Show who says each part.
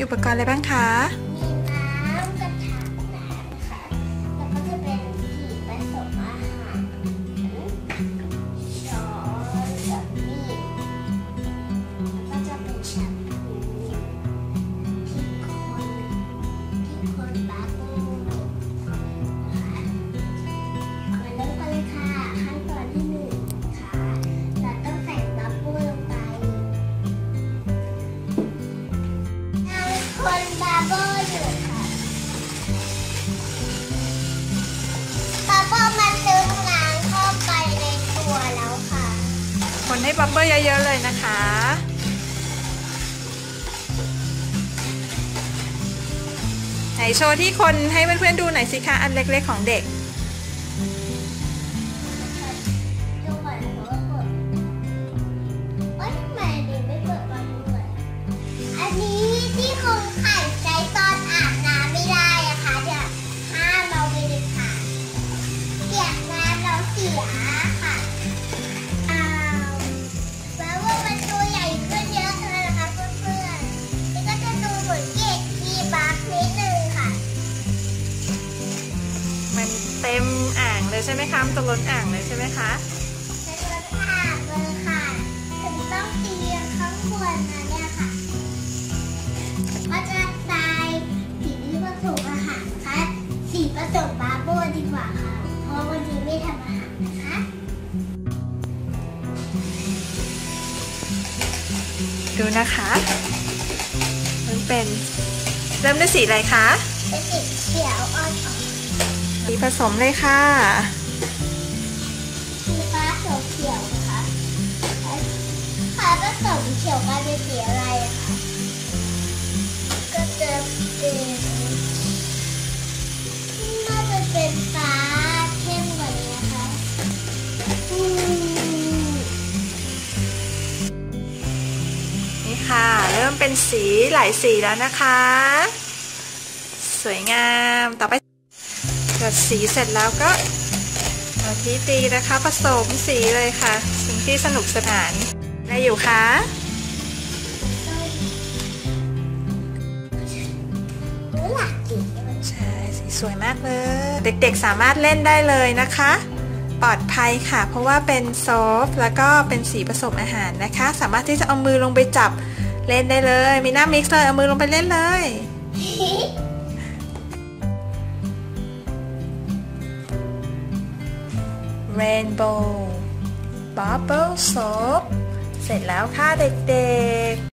Speaker 1: มีอุปกรณ์อะไรบ้างคะ
Speaker 2: มีน้ำกระถางน้ำค่ะ แล้วก็จะเป็นผีผสมอาหารช้อนกับมีดแล้วก็จะเป็นแชมพูที่คนที่คนบา ให้
Speaker 1: บับเบิ้ลเยอะๆเลยนะคะ ไหนโชว์ที่คนให้เพื่อนๆดูหน่อยสิคะอันเล็กๆของเด็ก
Speaker 2: เลยใช่
Speaker 1: ไหมคะมันจะล้นอ่างเลยใช่ไหมคะ
Speaker 2: เป็นรสอ่างเลยค่ะถึงต้องตีข้างบนนะเนี่ยค่ะก็จะตายสีที่ผสมอาหารนะคะสีผสมบาโบดีกว่าค่ะ เพราะวันนี้ไม่ทำอาหารนะคะ
Speaker 1: ดูนะคะ มันเป็น เริ่มด้วยสีอะไรคะ
Speaker 2: เป็นสีเขียวอ่อน
Speaker 1: สีผสมเลยค่ะ
Speaker 2: ๆสีฟ้าเขียวเขียวๆนะคะค่ะผสมเขียวกันเป็นสีอะไรอะคะก็จะเป็นน่าจะเป็นฟ้าเข้มกว่านี้นะคะอืม
Speaker 1: นี่ค่ะ เริ่มเป็นสีหลายสีแล้วนะคะ สวยงามต่อไป เกิดสีเสร็จแล้วก็เอาที่ตีนะคะผสมสีเลยค่ะสิ่งที่สนุกสนานได้อยู่คะ
Speaker 2: หรือหลักสี
Speaker 1: ใช่สีสวยมากเลย เด็กๆสามารถเล่นได้เลยนะคะ ปลอดภัยค่ะ เพราะว่าเป็นโซฟ์แล้วก็เป็นสีผสมอาหารนะคะ สามารถที่จะเอามือลงไปจับเล่นได้เลย มีหน้ามิกซ์เลยเอามือลงไปเล่นเลย Rainbow Bubble Soap เสร็จแล้วค่ะเด็กๆ